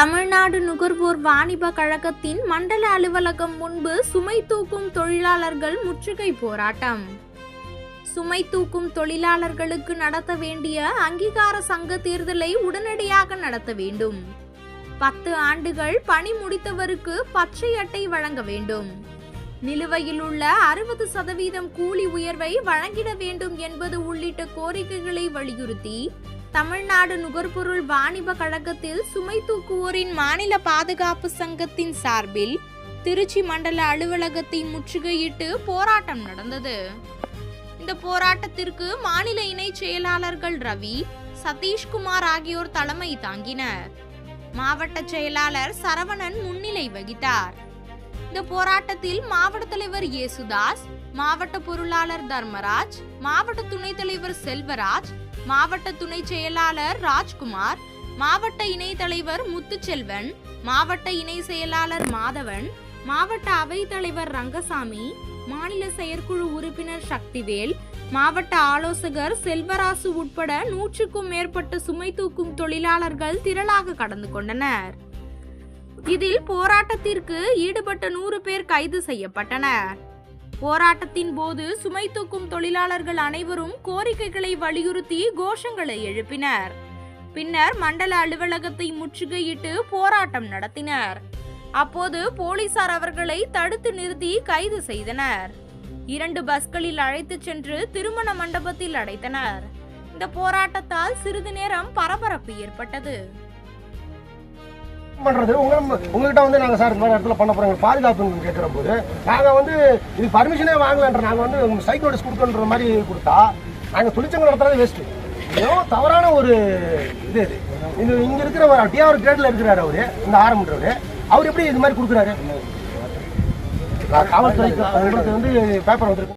தமிழ்நாடு நுகர்வோர் வாணிப கழகத்தின் மண்டல அலுவலகம் முன்பு சுமை தூக்கும் தொழிலாளர்கள் முற்றுகை போராட்டம். சுமை தூக்கும் தொழிலாளர்களுக்கு நடத்த வேண்டிய அங்கீகார சங்க தேர்தலை உடனடியாக நடத்த வேண்டும். பத்து ஆண்டுகள் பணி முடித்தவருக்கு பச்சை அட்டை வழங்க வேண்டும். நிலுவையில் உள்ள அறுபது சதவீதம் கூலி உயர்வை வழங்கிட வேண்டும் என்பது உள்ளிட்ட கோரிக்கைகளை வலியுறுத்தி தமிழ்நாடு நுகர்பொருள் வாணிப கழகத்தில் சுமை தூக்குவோரின் மாநில பாதுகாப்பு சங்கத்தின் சார்பில் திருச்சி மண்டல அலுவலகத்தை முற்றுகையிட்டு போராட்டம் நடந்தது. இந்த போராட்டத்திற்கு மாநில இணை செயலாளர்கள் ரவி சதீஷ்குமார் ஆகியோர் தலைமை தாங்கினர். மாவட்ட செயலாளர் சரவணன் முன்னிலை வகித்தார். இந்த போராட்டத்தில் மாவட்ட தலைவர் இயேசுதாஸ் மாவட்ட பொருளாளர் தர்மராஜ் மாவட்ட துணைத் தலைவர் செல்வராஜ் மாவட்ட துணை செயலாளர் ராஜ்குமார் மாவட்ட இணை தலைவர் முத்துச்செல்வன் மாவட்ட இணை செயலாளர் மாதவன் மாவட்ட அவைத் தலைவர் ரங்கசாமி மாநில செயற்குழு உறுப்பினர் சக்திவேல் மாவட்ட ஆலோசகர் செல்வராசு உட்பட நூற்றுக்கும் மேற்பட்ட சுமை தூக்கும் தொழிலாளர்கள் திரளாக கடந்து கொண்டனர். இதில் போராட்டத்திற்கு ஈடுபட்ட நூறு பேர் கைது செய்யப்பட்டனர். போராட்டத்தின் போது சுமை தூக்கும் தொழிலாளர்கள் அனைவரும் கோரிக்கைகளை வலியுறுத்தி கோஷங்களை எழுப்பினர். பின்னர் மண்டல அலுவலகத்தை முற்றுகையிட்டு போராட்டம் நடத்தினர். அப்போது போலீசார் அவர்களை தடுத்து நிறுத்தி கைது செய்தனர். இரண்டு பஸ்களில் அழைத்துச் சென்று திருமண மண்டபத்தில் அடைத்தனர். இந்த போராட்டத்தால் சிறிது நேரம் பரபரப்பு ஏற்பட்டது. பண்றது. உங்க உங்ககிட்ட வந்து நாங்க சார் இந்த மாதிரி இடத்துல பண்ண போறோம். பாதுகாப்புன்னு கேட்கிற போது நாங்க வந்து இது பர்மிஷனே வாங்கலன்ற நாங்க வந்து சைட் நோட்டீஸ் கொடுக்கன்ற மாதிரி கொடுத்தா நாங்க தொழிற்சங்கம் நடத்துறது வேஸ்ட் ஏதோ தவறான ஒரு இது இது இது இங்க இருக்கிற ஒரு டிஆர் கிரேட்ல இருக்கிறாரு அவரு இந்த ஆரம்பின்றவரு அவர் எப்படி இது மாதிரி கொடுக்குறாரு? காவல்துறைக்கு வந்து பேப்பர் வந்திருக்கு.